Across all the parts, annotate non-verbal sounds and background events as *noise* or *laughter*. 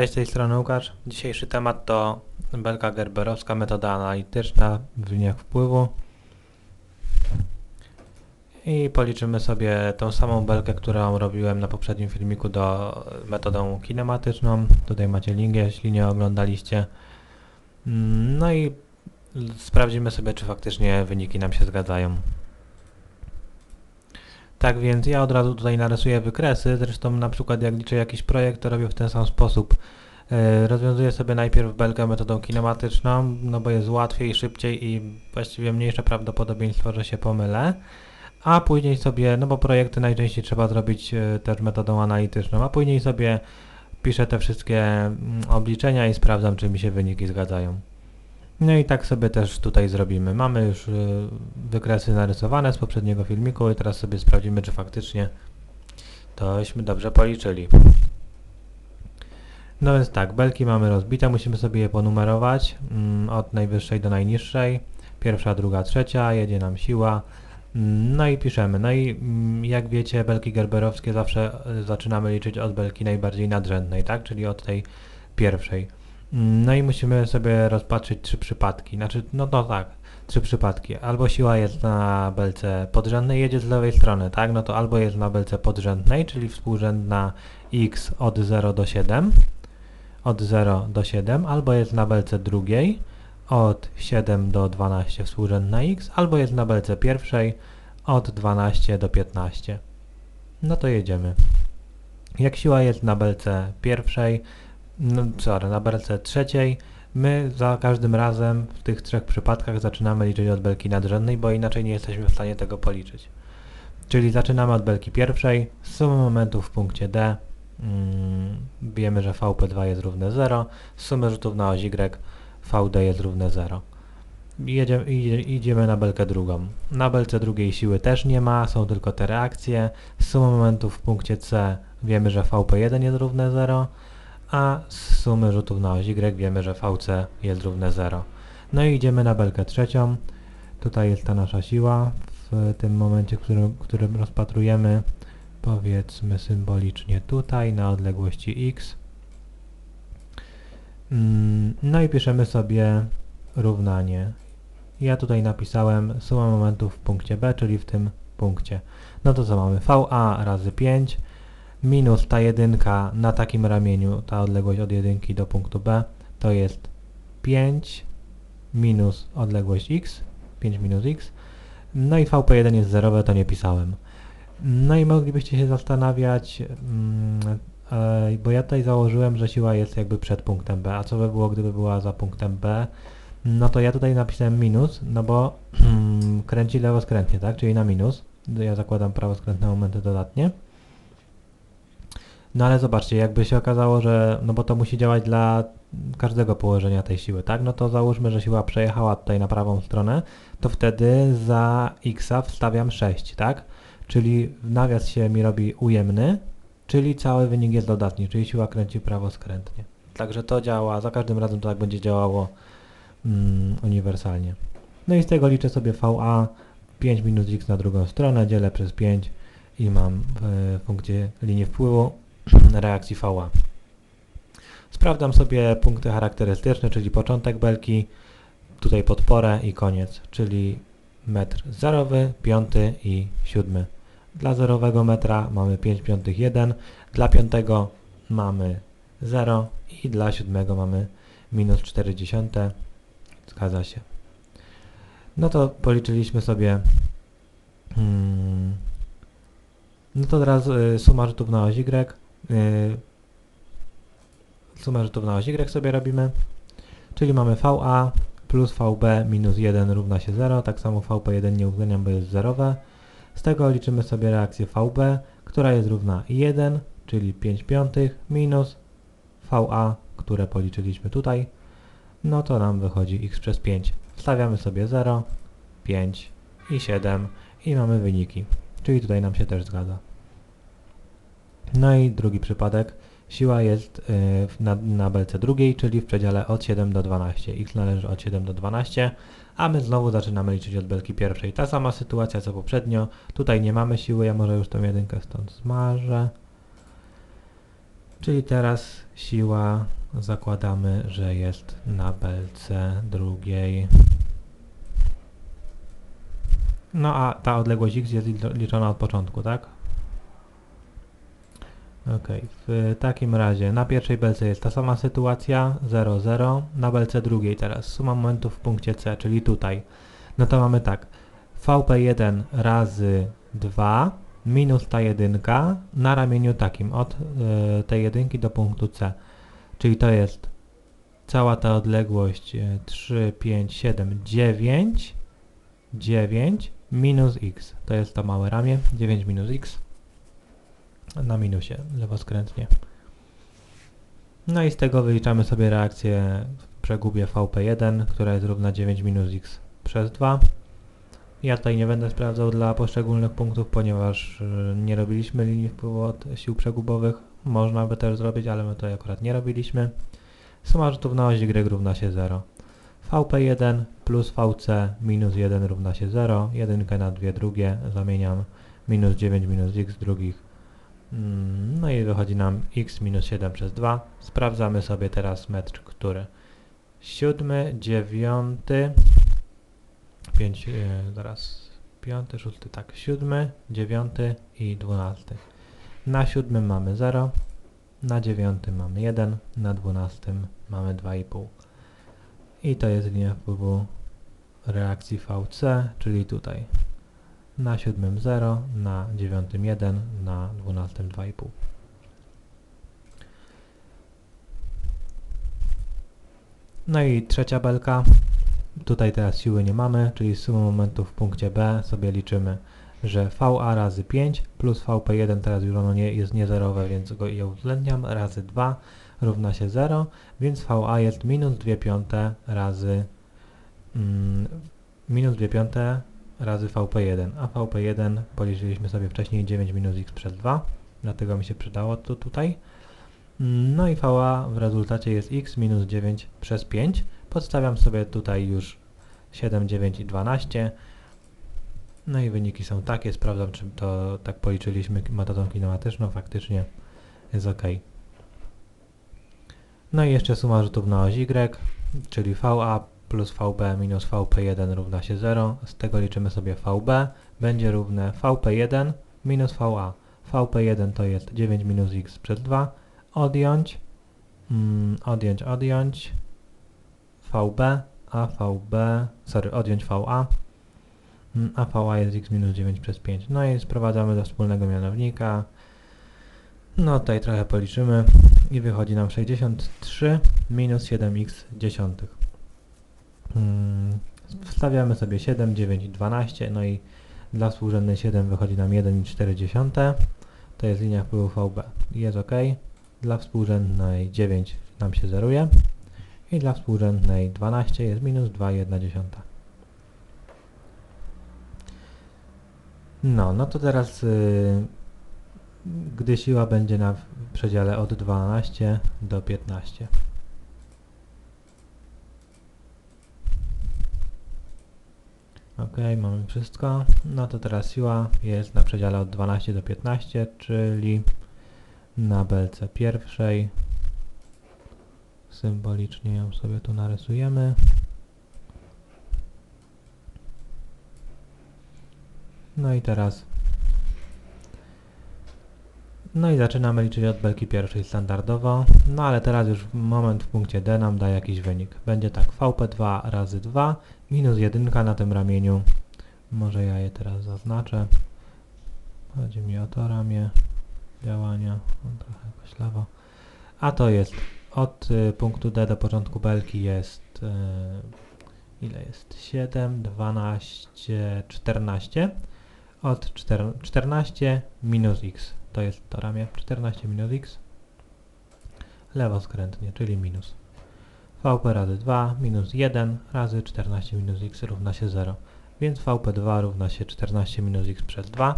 Cześć, z tej strony Łukasz. Dzisiejszy temat to belka gerberowska, metoda analityczna w liniach wpływu. I policzymy sobie tą samą belkę, którą robiłem na poprzednim filmiku do metodą kinematyczną. Tutaj macie link, jeśli nie oglądaliście. No i sprawdzimy sobie, czy faktycznie wyniki nam się zgadzają. Tak więc ja od razu tutaj narysuję wykresy, zresztą na przykład jak liczę jakiś projekt, to robię w ten sam sposób. E, Rozwiązuję sobie najpierw belkę metodą kinematyczną, no bo jest łatwiej, szybciej i właściwie mniejsze prawdopodobieństwo, że się pomylę. A później sobie, no bo projekty najczęściej trzeba zrobić e, też metodą analityczną, a później sobie piszę te wszystkie mm, obliczenia i sprawdzam, czy mi się wyniki zgadzają. No i tak sobie też tutaj zrobimy. Mamy już y, wykresy narysowane z poprzedniego filmiku i teraz sobie sprawdzimy, czy faktycznie tośmy dobrze policzyli. No więc tak, belki mamy rozbite, musimy sobie je ponumerować mm, od najwyższej do najniższej. Pierwsza, druga, trzecia, jedzie nam siła. Mm, No i piszemy. No i mm, jak wiecie, belki gerberowskie zawsze y, zaczynamy liczyć od belki najbardziej nadrzędnej, tak? Czyli od tej pierwszej. No i musimy sobie rozpatrzyć trzy przypadki. Znaczy, no to tak, trzy przypadki. Albo siła jest na belce podrzędnej, jedzie z lewej strony, tak? No to albo jest na belce podrzędnej, czyli współrzędna x od 0 do 7, od 0 do 7, albo jest na belce drugiej od 7 do 12 współrzędna x, albo jest na belce pierwszej od 12 do 15. No to jedziemy. Jak siła jest na belce pierwszej, no, sorry, na belce trzeciej, my za każdym razem w tych trzech przypadkach zaczynamy liczyć od belki nadrzędnej, bo inaczej nie jesteśmy w stanie tego policzyć. Czyli zaczynamy od belki pierwszej, suma momentów w punkcie D, mm, wiemy, że VP2 jest równe 0, sumy rzutów na oś Y, VD jest równe 0. Jedzie, idzie, idziemy na belkę drugą. Na belce drugiej siły też nie ma, są tylko te reakcje. Suma momentów w punkcie C wiemy, że VP1 jest równe 0, a z sumy rzutów na oś Y wiemy, że VC jest równe 0. No i idziemy na belkę trzecią. Tutaj jest ta nasza siła w tym momencie, którym, którym rozpatrujemy powiedzmy symbolicznie tutaj na odległości x. Mm, No i piszemy sobie równanie. Ja tutaj napisałem suma momentów w punkcie B, czyli w tym punkcie. No to co mamy? VA razy 5 minus ta jedynka na takim ramieniu, ta odległość od jedynki do punktu B, to jest 5 minus odległość x, 5 minus x, no i VP1 jest zerowe, to nie pisałem. No i moglibyście się zastanawiać, mm, bo ja tutaj założyłem, że siła jest jakby przed punktem B, a co by było, gdyby była za punktem B? No to ja tutaj napisałem minus, no bo *clears throat* kręci lewoskrętnie, tak? Czyli na minus. Ja zakładam prawoskrętne momenty dodatnie. No ale zobaczcie, jakby się okazało, że, no bo to musi działać dla każdego położenia tej siły, tak? No to załóżmy, że siła przejechała tutaj na prawą stronę, to wtedy za x wstawiam 6, tak? Czyli nawias się mi robi ujemny, czyli cały wynik jest dodatni, czyli siła kręci prawoskrętnie. Także to działa, za każdym razem to tak będzie działało mm, uniwersalnie. No i z tego liczę sobie VA 5 minus x na drugą stronę, dzielę przez 5 i mam w funkcję linii wpływu reakcji VA. Sprawdzam sobie punkty charakterystyczne, czyli początek belki, tutaj podporę i koniec, czyli metr zerowy, piąty i siódmy. Dla zerowego metra mamy 5 piątych 1, dla piątego mamy 0 i dla siódmego mamy minus 4 dziesiąte. Zgadza się. No to policzyliśmy sobie hmm, no to teraz y, suma rzutów na oś Y. Y, sumę rzutów na oś Y sobie robimy. Czyli mamy VA plus VB minus 1 równa się 0. Tak samo VP1 nie uwzględniam, bo jest zerowe. Z tego liczymy sobie reakcję VB, która jest równa 1, czyli 5 piątych minus VA, które policzyliśmy tutaj. No to nam wychodzi x przez 5. Wstawiamy sobie 0, 5 i 7 i mamy wyniki. Czyli tutaj nam się też zgadza. No i drugi przypadek. Siła jest y, na, na belce drugiej, czyli w przedziale od 7 do 12. X należy od 7 do 12, a my znowu zaczynamy liczyć od belki pierwszej. Ta sama sytuacja co poprzednio. Tutaj nie mamy siły, ja może już tą jedynkę stąd zmarzę. Czyli teraz siła zakładamy, że jest na belce drugiej. No a ta odległość x jest liczo- liczona od początku, tak? Ok, w takim razie na pierwszej belce jest ta sama sytuacja, 0, 0, na belce drugiej teraz suma momentów w punkcie C, czyli tutaj. No to mamy tak, VP1 razy 2 minus ta jedynka na ramieniu takim, od y, tej jedynki do punktu C. Czyli to jest cała ta odległość y, 3, 5, 7, 9, 9 minus x. To jest to małe ramię, 9 minus x na minusie, lewoskrętnie. No i z tego wyliczamy sobie reakcję w przegubie VP1, która jest równa 9 minus x przez 2. Ja tutaj nie będę sprawdzał dla poszczególnych punktów, ponieważ y, nie robiliśmy linii wpływu od sił przegubowych. Można by też zrobić, ale my to akurat nie robiliśmy. Suma rzutów na oś y równa się 0. VP1 plus VC minus 1 równa się 0. Jedynkę na dwie drugie zamieniam minus 9 minus x drugich. Mm, No i wychodzi nam x minus 7 przez 2. Sprawdzamy sobie teraz metr, który? Siódmy, dziewiąty, pięć, yy, zaraz, piąty, szósty, tak, siódmy, dziewiąty i dwunasty. Na siódmym mamy 0, na dziewiątym mamy 1, na dwunastym mamy 2,5. I to jest linia wpływu reakcji VC, czyli tutaj. Na siódmym 0, na dziewiątym 1, na dwunastym 2,5. No i trzecia belka. Tutaj teraz siły nie mamy, czyli sumę momentów w punkcie B sobie liczymy, że VA razy 5 plus VP1 teraz już ono nie, jest niezerowe, więc go je uwzględniam, razy 2 równa się 0, więc VA jest minus 2 piąte razy mm, minus 2 piąte razy VP1, a VP1 policzyliśmy sobie wcześniej 9 minus x przez 2, dlatego mi się przydało to tutaj. No i VA w rezultacie jest x minus 9 przez 5. Podstawiam sobie tutaj już 7, 9 i 12. No i wyniki są takie. Sprawdzam, czy to tak policzyliśmy metodą kinematyczną. Faktycznie jest ok. No i jeszcze suma rzutów na oś y, czyli VA plus VB minus VP1 równa się 0. Z tego liczymy sobie VB. Będzie równe VP1 minus VA. VP1 to jest 9 minus x przez 2. Odjąć, mm, odjąć, odjąć VB, a VB, sorry, odjąć VA, mm, a VA jest x minus 9 przez 5. No i sprowadzamy do wspólnego mianownika. No tutaj trochę policzymy i wychodzi nam 63 minus 7x dziesiątych. Mm, Wstawiamy sobie 7, 9 i 12, no i dla współrzędnej 7 wychodzi nam 1,4. To jest linia wpływu VB. Jest ok. Dla współrzędnej 9 nam się zeruje i dla współrzędnej 12 jest minus 2,1. No, no to teraz y, gdy siła będzie na przedziale od 12 do 15. Ok, mamy wszystko. No to teraz siła jest na przedziale od 12 do 15, czyli na belce pierwszej. Symbolicznie ją sobie tu narysujemy. No i teraz. No i zaczynamy liczyć od belki pierwszej standardowo. No ale teraz już moment w punkcie D nam da jakiś wynik. Będzie tak VP2 razy 2 minus 1 na tym ramieniu. Może ja je teraz zaznaczę. Chodzi mi o to ramię działania. Mam trochę jakoś lewo. A to jest od y, punktu D do początku belki jest y, ile jest? 7, 12, 14. Od 4, 14 minus x. To jest to ramię. 14 minus x. Lewo skrętnie, czyli minus. VP razy 2 minus 1 razy 14 minus x równa się 0. Więc VP2 równa się 14 minus x przez 2.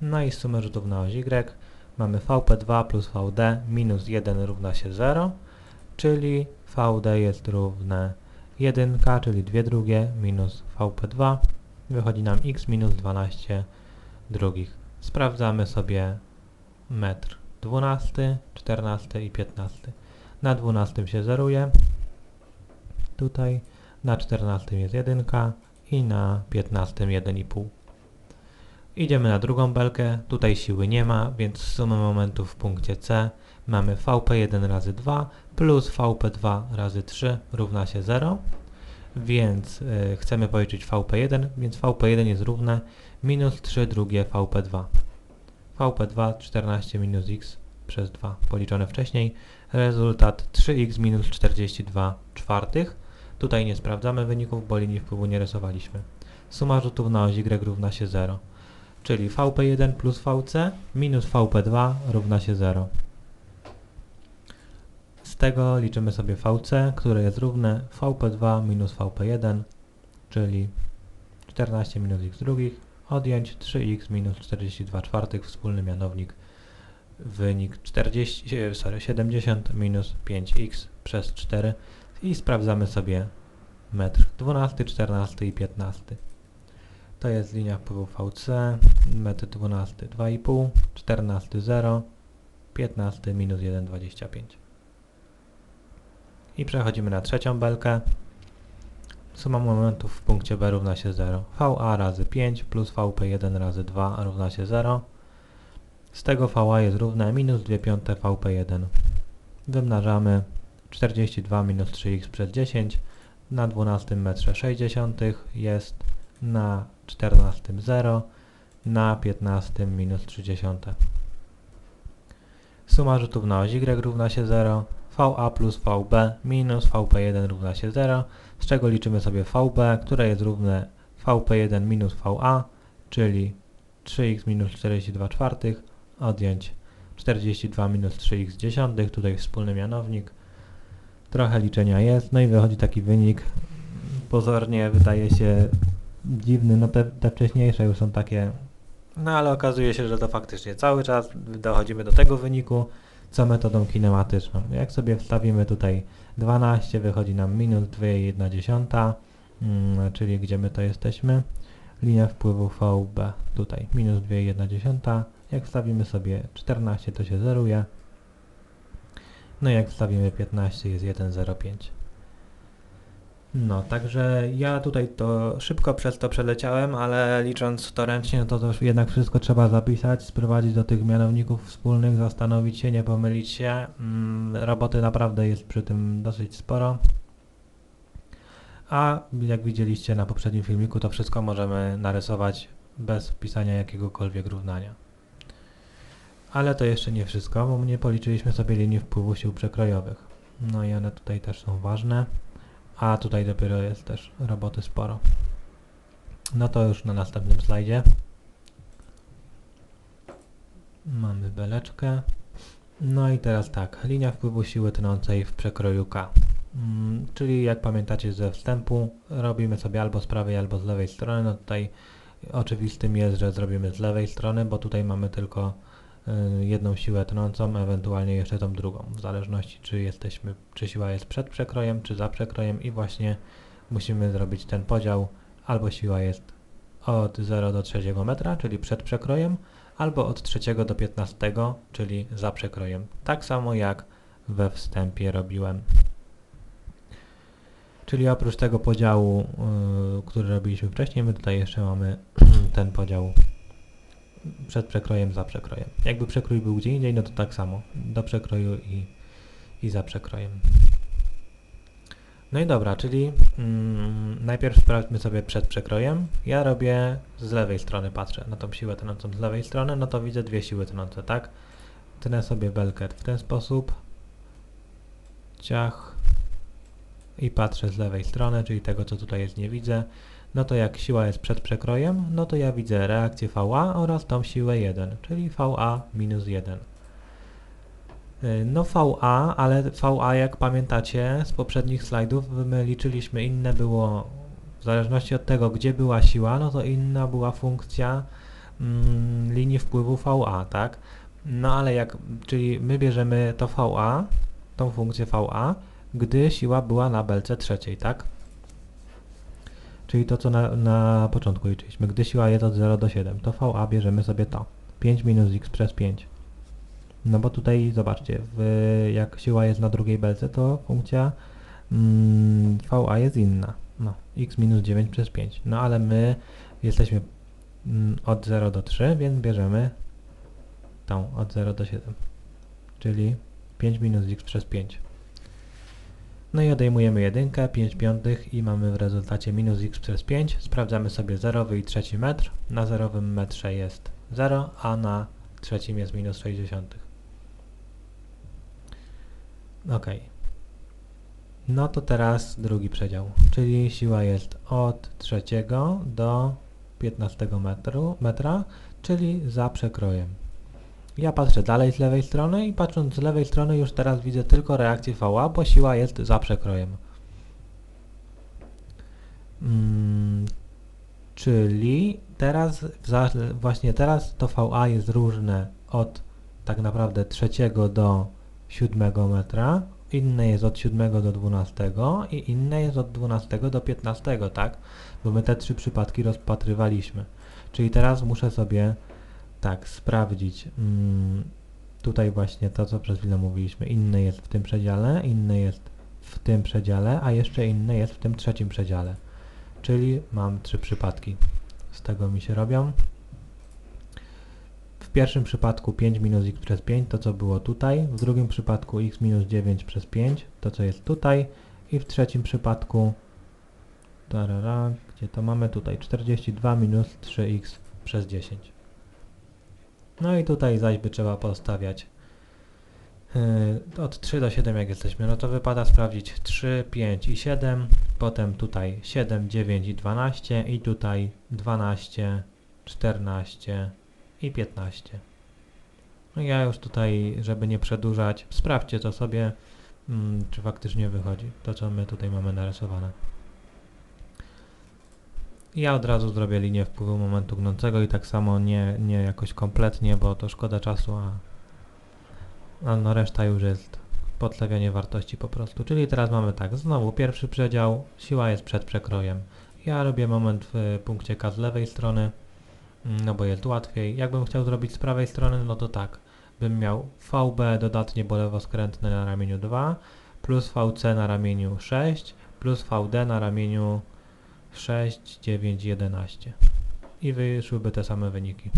No i sumę rzutów na oś y. Mamy VP2 plus VD minus 1 równa się 0, czyli VD jest równe 1, czyli 2 drugie minus VP2. Wychodzi nam x minus 12 drugich. Sprawdzamy sobie metr 12, 14 i 15. Na 12 się zeruje. Tutaj na 14 jest 1 i na 15 1,5. Idziemy na drugą belkę. Tutaj siły nie ma, więc sumę momentów w punkcie C mamy VP1 razy 2 plus VP2 razy 3 równa się 0. Więc y, chcemy policzyć VP1, więc VP1 jest równe minus 3 drugie VP2. VP2 14 minus x przez 2 policzone wcześniej. Rezultat 3x minus 42 czwartych. Tutaj nie sprawdzamy wyników, bo linii wpływu nie rysowaliśmy. Suma rzutów na oś y równa się 0. Czyli VP1 plus VC minus VP2 równa się 0. Z tego liczymy sobie VC, które jest równe VP2 minus VP1, czyli 14 minus x drugich, odjąć 3x minus 42 czwartych, wspólny mianownik, wynik 40, e, sorry, 70 minus 5x przez 4 i sprawdzamy sobie metr 12, 14 i 15. To jest linia wpływu VC, metr 12 2,5, 14 0, 15 minus 1,25. I przechodzimy na trzecią belkę. Suma momentów w punkcie B równa się 0. VA razy 5 plus VP1 razy 2 równa się 0. Z tego VA jest równe minus 2 piąte VP1. Wymnażamy 42 minus 3x przez 10 na 12 metrze 60 jest na 14 0 na 15 minus 30. Suma rzutów na oś y równa się 0. VA plus VB minus VP1 równa się 0, z czego liczymy sobie VB, które jest równe VP1 minus VA, czyli 3x minus 42 czwartych, odjąć 42 minus 3x dziesiątych, tutaj wspólny mianownik. Trochę liczenia jest, no i wychodzi taki wynik, pozornie wydaje się dziwny, no te, te wcześniejsze już są takie, no ale okazuje się, że to faktycznie cały czas dochodzimy do tego wyniku, co metodą kinematyczną. Jak sobie wstawimy tutaj 12, wychodzi nam minus 2,1, mm, czyli gdzie my to jesteśmy? Linia wpływu VB, tutaj minus 2,1. Jak wstawimy sobie 14, to się zeruje. No i jak wstawimy 15, jest 1,05. No, także ja tutaj to szybko przez to przeleciałem, ale licząc to ręcznie, to, już jednak wszystko trzeba zapisać, sprowadzić do tych mianowników wspólnych, zastanowić się, nie pomylić się. Mm, roboty naprawdę jest przy tym dosyć sporo. A jak widzieliście na poprzednim filmiku, to wszystko możemy narysować bez wpisania jakiegokolwiek równania. Ale to jeszcze nie wszystko, bo nie policzyliśmy sobie linii wpływu sił przekrojowych. No i one tutaj też są ważne. A tutaj dopiero jest też roboty sporo. No to już na następnym slajdzie. Mamy beleczkę. No i teraz tak, linia wpływu siły tnącej w przekroju K. Mm, czyli jak pamiętacie ze wstępu, robimy sobie albo z prawej, albo z lewej strony. No tutaj oczywistym jest, że zrobimy z lewej strony, bo tutaj mamy tylko jedną siłę tnącą, ewentualnie jeszcze tą drugą, w zależności czy jesteśmy, czy siła jest przed przekrojem, czy za przekrojem i właśnie musimy zrobić ten podział, albo siła jest od 0 do 3 metra, czyli przed przekrojem, albo od 3 do 15, czyli za przekrojem. Tak samo jak we wstępie robiłem. Czyli oprócz tego podziału, yy, który robiliśmy wcześniej, my tutaj jeszcze mamy *clears throat* ten podział przed przekrojem, za przekrojem. Jakby przekrój był gdzie indziej, no to tak samo. Do przekroju i, i za przekrojem. No i dobra, czyli mm, najpierw sprawdźmy sobie przed przekrojem. Ja robię z lewej strony, patrzę na tą siłę tnącą z lewej strony, no to widzę dwie siły tnące, tak? Tnę sobie belkę w ten sposób. Ciach. I patrzę z lewej strony, czyli tego, co tutaj jest, nie widzę no to jak siła jest przed przekrojem, no to ja widzę reakcję VA oraz tą siłę 1, czyli VA minus 1. Y, no VA, ale VA jak pamiętacie z poprzednich slajdów, my liczyliśmy inne było, w zależności od tego gdzie była siła, no to inna była funkcja mm, linii wpływu VA, tak? No ale jak, czyli my bierzemy to VA, tą funkcję VA, gdy siła była na belce trzeciej, tak? Czyli to, co na, na początku liczyliśmy. Gdy siła jest od 0 do 7, to VA bierzemy sobie to. 5 minus x przez 5. No bo tutaj zobaczcie, w, jak siła jest na drugiej belce, to funkcja mm, VA jest inna. No, x minus 9 przez 5. No ale my jesteśmy mm, od 0 do 3, więc bierzemy tą od 0 do 7. Czyli 5 minus x przez 5. No i odejmujemy jedynkę, 5 piątych i mamy w rezultacie minus x przez 5. Sprawdzamy sobie zerowy i trzeci metr. Na zerowym metrze jest 0, a na trzecim jest minus 60. Ok. No to teraz drugi przedział, czyli siła jest od trzeciego do 15 metru, metra, czyli za przekrojem. Ja patrzę dalej z lewej strony i patrząc z lewej strony już teraz widzę tylko reakcję VA, bo siła jest za przekrojem. Mm, czyli teraz, właśnie teraz to VA jest różne od tak naprawdę trzeciego do 7 metra, inne jest od 7 do 12 i inne jest od 12 do 15, tak? Bo my te trzy przypadki rozpatrywaliśmy. Czyli teraz muszę sobie tak sprawdzić. Mm, tutaj właśnie to, co przed chwilą mówiliśmy. Inne jest w tym przedziale, inne jest w tym przedziale, a jeszcze inne jest w tym trzecim przedziale. Czyli mam trzy przypadki. Z tego mi się robią. W pierwszym przypadku 5 minus x przez 5, to co było tutaj. W drugim przypadku x minus 9 przez 5, to co jest tutaj. I w trzecim przypadku, tarara, gdzie to mamy tutaj, 42 minus 3x przez 10. No i tutaj zaś by trzeba postawiać yy, od 3 do 7 jak jesteśmy, no to wypada sprawdzić 3, 5 i 7, potem tutaj 7, 9 i 12 i tutaj 12, 14 i 15. No ja już tutaj, żeby nie przedłużać, sprawdźcie to sobie, mm, czy faktycznie wychodzi to, co my tutaj mamy narysowane. Ja od razu zrobię linię wpływu momentu gnącego i tak samo nie, nie jakoś kompletnie, bo to szkoda czasu, a, a no reszta już jest podstawianie wartości po prostu. Czyli teraz mamy tak, znowu pierwszy przedział, siła jest przed przekrojem. Ja robię moment w punkcie K z lewej strony, mm, no bo jest łatwiej. Jakbym chciał zrobić z prawej strony, no to tak, bym miał VB dodatnie bolewoskrętne na ramieniu 2, plus VC na ramieniu 6, plus VD na ramieniu 6, 9, 11. I wyszłyby te same wyniki.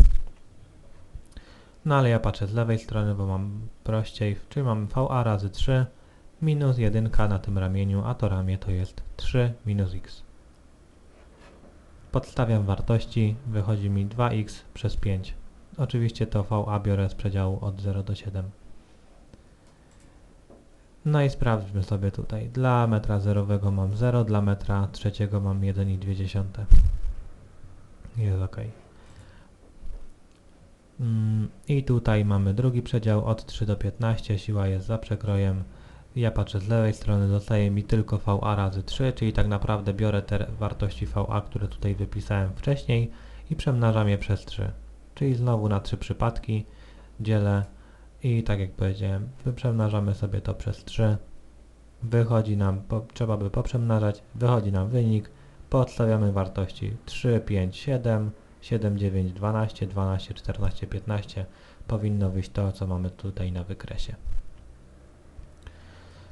No ale ja patrzę z lewej strony, bo mam prościej, czyli mam VA razy 3 minus 1 na tym ramieniu, a to ramię to jest 3 minus x. Podstawiam wartości, wychodzi mi 2x przez 5. Oczywiście to VA biorę z przedziału od 0 do 7. No i sprawdźmy sobie tutaj. Dla metra zerowego mam 0, dla metra trzeciego mam 1,2. Jest ok. Mm, I tutaj mamy drugi przedział od 3 do 15, siła jest za przekrojem. Ja patrzę z lewej strony, zostaje mi tylko VA razy 3, czyli tak naprawdę biorę te wartości VA, które tutaj wypisałem wcześniej i przemnażam je przez 3. Czyli znowu na 3 przypadki dzielę i tak jak powiedziałem, przemnażamy sobie to przez 3. Wychodzi nam, po, trzeba by poprzemnażać, wychodzi nam wynik. Podstawiamy wartości 3, 5, 7, 7, 9, 12, 12, 14, 15. Powinno wyjść to, co mamy tutaj na wykresie.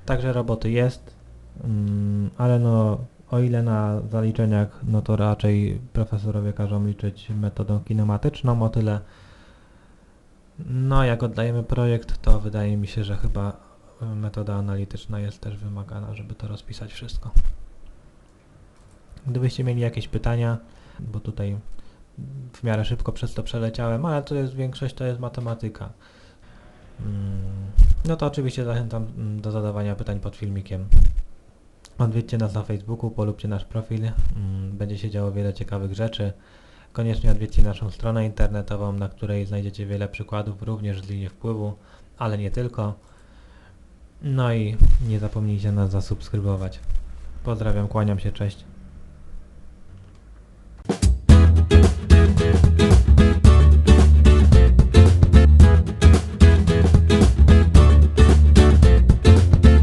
Także roboty jest, mm, ale no o ile na zaliczeniach, no to raczej profesorowie każą liczyć metodą kinematyczną, o tyle no, jak oddajemy projekt, to wydaje mi się, że chyba y, metoda analityczna jest też wymagana, żeby to rozpisać wszystko. Gdybyście mieli jakieś pytania, bo tutaj w miarę szybko przez to przeleciałem, ale to jest większość to jest matematyka. Mm, No to oczywiście zachęcam mm, do zadawania pytań pod filmikiem. Odwiedźcie nas na Facebooku, polubcie nasz profil, mm, będzie się działo wiele ciekawych rzeczy. Koniecznie odwiedźcie naszą stronę internetową, na której znajdziecie wiele przykładów również z linii wpływu, ale nie tylko. No i nie zapomnijcie nas zasubskrybować. Pozdrawiam, kłaniam się, cześć.